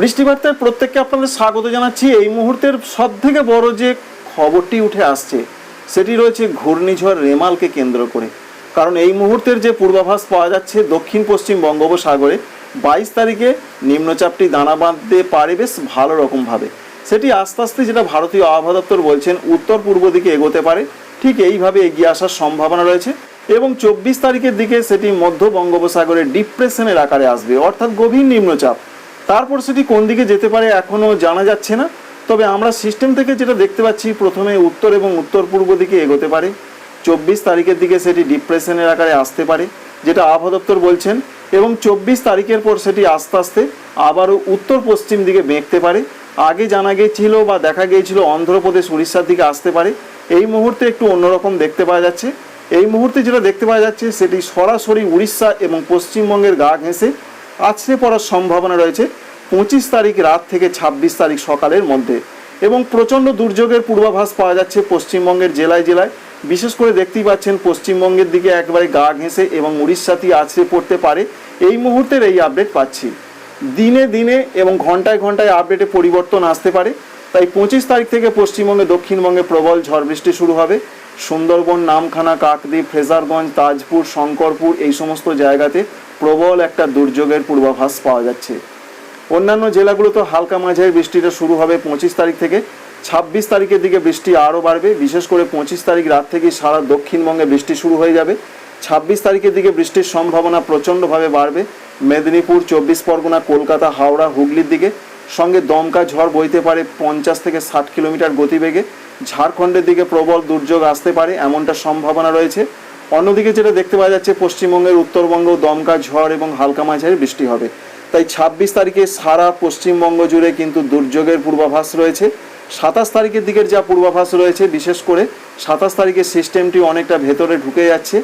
বৃষ্টিবার্তায় প্রত্যেককে আপনাদের স্বাগত জানাচ্ছি। এই মুহূর্তের সব থেকে বড় যে খবরটি উঠে আসছে, সেটি রয়েছে ঘূর্ণিঝড় রেমালকে কেন্দ্র করে। কারণ এই মুহূর্তের যে পূর্বাভাস পাওয়া যাচ্ছে দক্ষিণ পশ্চিম বঙ্গোপসাগরে, বাইশ তারিখে নিম্নচাপটি দানা বাঁধতে পারে বেশ ভালো রকমভাবে। সেটি আস্তে আস্তে যেটা ভারতীয় আবহাওয়া দপ্তর বলছেন, উত্তর পূর্ব দিকে এগোতে পারে। ঠিক এইভাবে এগিয়ে আসার সম্ভাবনা রয়েছে এবং চব্বিশ তারিখের দিকে সেটি মধ্য বঙ্গোপসাগরে ডিপ্রেশনের আকারে আসবে, অর্থাৎ গভীর নিম্নচাপ। তারপর সেটি কোন দিকে যেতে পারে এখনও জানা যাচ্ছে না। তবে আমরা সিস্টেম থেকে যেটা দেখতে পাচ্ছি, প্রথমে উত্তর এবং উত্তর পূর্ব দিকে এগোতে পারে। চব্বিশ তারিখের দিকে সেটি ডিপ্রেশনের আকারে আসতে পারে, যেটা আবহাওয়া দপ্তর বলছেন, এবং চব্বিশ তারিখের পর সেটি আস্তে আস্তে আবারও উত্তর পশ্চিম দিকে বেঁকতে পারে। আগে জানা গিয়েছিল বা দেখা গিয়েছিল অন্ধ্রপ্রদেশ, উড়িষ্যার দিকে আসতে পারে। এই মুহূর্তে একটু অন্যরকম দেখতে পাওয়া যাচ্ছে। এই মুহূর্তে যেটা দেখতে পাওয়া যাচ্ছে, সেটি সরাসরি উড়িষ্যা এবং পশ্চিমবঙ্গের গা ঘেঁষে আছড়ে পড়ার সম্ভাবনা রয়েছে। পঁচিশ তারিখ রাত থেকে ছাব্বিশ তারিখ সকালের মধ্যে এবং প্রচণ্ড দুর্যোগের পূর্বাভাস পাওয়া যাচ্ছে পশ্চিমবঙ্গের জেলায় জেলায়। বিশেষ করে দেখতেই পাচ্ছেন, পশ্চিমবঙ্গের দিকে একবারে গা ঘেঁষে এবং উড়িষ্যাতেই আছড়ে পড়তে পারে। এই মুহূর্তের এই আপডেট পাচ্ছি। দিনে দিনে এবং ঘন্টায় ঘন্টায় আপডেটে পরিবর্তন আসতে পারে। তাই পঁচিশ তারিখ থেকে পশ্চিমবঙ্গে, দক্ষিণবঙ্গে প্রবল ঝড় বৃষ্টি শুরু হবে। সুন্দরবন, নামখানা, কাকদ্বীপ ফ্রেজারগঞ্জ তাজপুর, শঙ্করপুর এই সমস্ত জায়গাতে প্রবল একটা দুর্যোগের পূর্বাভাস পাওয়া যাচ্ছে। অন্যান্য জেলাগুলোতে হালকা মাঝারি বৃষ্টিটা শুরু হবে পঁচিশ তারিখ থেকে। ছাব্বিশ তারিখের দিকে বৃষ্টি আরও বাড়বে, বিশেষ করে পঁচিশ তারিখ রাত থেকে সারা দক্ষিণবঙ্গে বৃষ্টি শুরু হয়ে যাবে। ছাব্বিশ তারিখের দিকে বৃষ্টির সম্ভাবনা প্রচণ্ডভাবে বাড়বে। মেদিনীপুর, চব্বিশ পরগনা, কলকাতা, হাওড়া, হুগলির দিকে। সঙ্গে দমকা ঝড় বইতে পারে পঞ্চাশ থেকে ষাট কিলোমিটার গতিবেগে। ঝাড়খণ্ডের দিকে প্রবল দুর্যোগ আসতে পারে, এমনটা সম্ভাবনা রয়েছে। অন্যদিকে যেটা দেখতে পাওয়া যাচ্ছে, পশ্চিমবঙ্গের উত্তরবঙ্গ, দমকা ঝড় এবং হালকা মাঝারি বৃষ্টি হবে। তাই ছাব্বিশ তারিখে সারা পশ্চিমবঙ্গ জুড়ে কিন্তু দুর্যোগের পূর্বাভাস রয়েছে। সাতাশ তারিখের দিকের যা পূর্বাভাস রয়েছে, বিশেষ করে সাতাশ তারিখের সিস্টেমটি অনেকটা ভেতরে ঢুকে যাচ্ছে।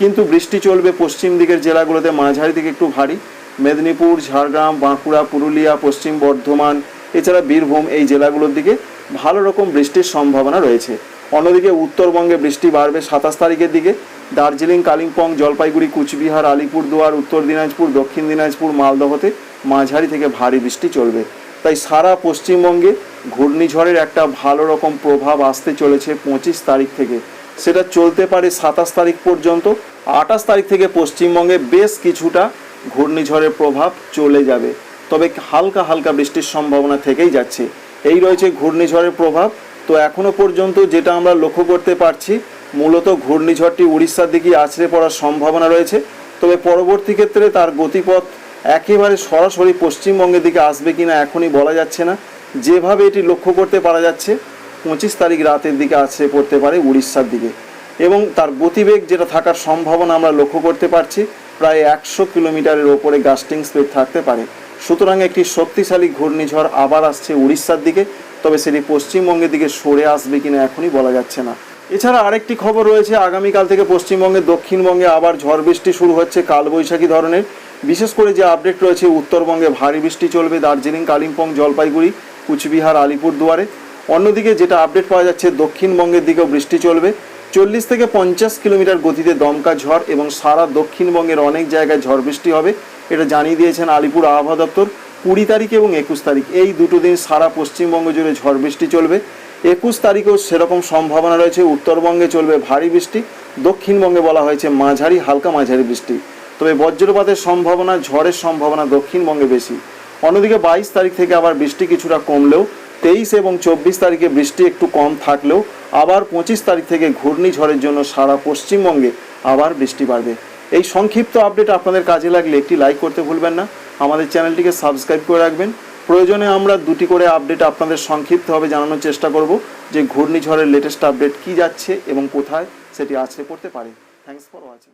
কিন্তু বৃষ্টি চলবে পশ্চিম দিকের জেলাগুলোতে, মাঝারি দিকে একটু ভারী। মেদিনীপুর, ঝাড়গ্রাম, বাঁকুড়া, পুরুলিয়া, পশ্চিম বর্ধমান, এছাড়া বীরভূম এই জেলাগুলোর দিকে ভালো রকম বৃষ্টির সম্ভাবনা রয়েছে। অন্যদিকে উত্তরবঙ্গে বৃষ্টি বাড়বে সাতাশ তারিখের দিকে। দার্জিলিং, কালিম্পং, জলপাইগুড়ি, কুচবিহার, আলিপুরদুয়ার, উত্তর দিনাজপুর, দক্ষিণ দিনাজপুর, মালদহতে মাঝারি থেকে ভারী বৃষ্টি চলবে। তাই সারা পশ্চিমবঙ্গে ঘূর্ণিঝড়ের একটা ভালো রকম প্রভাব আসতে চলেছে পঁচিশ তারিখ থেকে। সেটা চলতে পারে সাতাশ তারিখ পর্যন্ত। আঠাশ তারিখ থেকে পশ্চিমবঙ্গে বেশ কিছুটা ঘূর্ণিঝড়ের প্রভাব চলে যাবে। তবে হালকা হালকা বৃষ্টির সম্ভাবনা থেকেই যাচ্ছে। এই রয়েছে ঘূর্ণিঝড়ের প্রভাব। তো এখনও পর্যন্ত যেটা আমরা লক্ষ্য করতে পারছি মূলত ঘূর্ণিঝড়টি উড়িষ্যার দিকে আছড়ে পড়ার সম্ভাবনা রয়েছে। তবে পরবর্তী ক্ষেত্রে তার গতিপথ একেবারে সরাসরি পশ্চিমবঙ্গের দিকে আসবে কিনা এখনই বলা যাচ্ছে না। যেভাবে এটি লক্ষ্য করতে পারা যাচ্ছে, পঁচিশ তারিখ রাতের দিকে আছড়ে পড়তে পারে উড়িষ্যার দিকে। এবং তার গতিবেগ যেটা থাকার সম্ভাবনা আমরা লক্ষ্য করতে পারছি, প্রায় একশো কিলোমিটারের ওপরে গাস্টিং স্পিড থাকতে পারে। সুতরাং একটি শক্তিশালী ঘূর্ণিঝড় আবার আসছে উড়িষ্যার দিকে, তবে সেটি পশ্চিমবঙ্গের দিকে সরে আসবে কিনা এখনই বলা যাচ্ছে না। এছাড়া আরেকটি খবর রয়েছে, আগামীকাল থেকে পশ্চিমবঙ্গের দক্ষিণবঙ্গে আবার ঝড় বৃষ্টি শুরু হচ্ছে কালবৈশাখী ধরনের। বিশেষ করে যে আপডেট রয়েছে, উত্তরবঙ্গে ভারী বৃষ্টি চলবে দার্জিলিং, কালিম্পং, জলপাইগুড়ি, কুচবিহার, আলিপুরদুয়ারে। অন্যদিকে যেটা আপডেট পাওয়া যাচ্ছে, দক্ষিণবঙ্গের দিকেও বৃষ্টি চলবে। চল্লিশ থেকে পঞ্চাশ কিলোমিটার গতিতে দমকা ঝড় এবং সারা দক্ষিণবঙ্গের অনেক জায়গায় ঝড় বৃষ্টি হবে, এটা জানিয়ে দিয়েছেন আলিপুর আবহাওয়া দপ্তর। কুড়ি তারিখ এবং একুশ তারিখ, এই দুটো দিন সারা পশ্চিমবঙ্গ জুড়ে ঝড় বৃষ্টি চলবে। একুশ তারিখেও সেরকম সম্ভাবনা রয়েছে। উত্তরবঙ্গে চলবে ভারী বৃষ্টি। দক্ষিণবঙ্গে বলা হয়েছে মাঝারি, হালকা মাঝারি বৃষ্টি। তবে বজ্রপাতের সম্ভাবনা, ঝড়ের সম্ভাবনা দক্ষিণবঙ্গে বেশি। অন্যদিকে বাইশ তারিখ থেকে আবার বৃষ্টি কিছুটা কমলেও, তেইশ এবং চব্বিশ তারিখে বৃষ্টি একটু কম থাকলেও, আবার পঁচিশ তারিখ থেকে ঘূর্ণিঝড়ের জন্য সারা পশ্চিমবঙ্গে আবার বৃষ্টি বাড়বে। এই সংক্ষিপ্ত আপডেট আপনাদের কাজে লাগলে একটি লাইক করতে ভুলবেন না। আমাদের চ্যানেলটিকে সাবস্ক্রাইব করে রাখবেন। প্রয়োজনে আমরা দুটি করে আপডেট আপনাদের সংক্ষিপ্তভাবে জানানোর চেষ্টা করব যে ঘূর্ণিঝড়ের লেটেস্ট আপডেট কি যাচ্ছে এবং কোথায় সেটি আছড়ে পড়তে পারে। Thanks for watching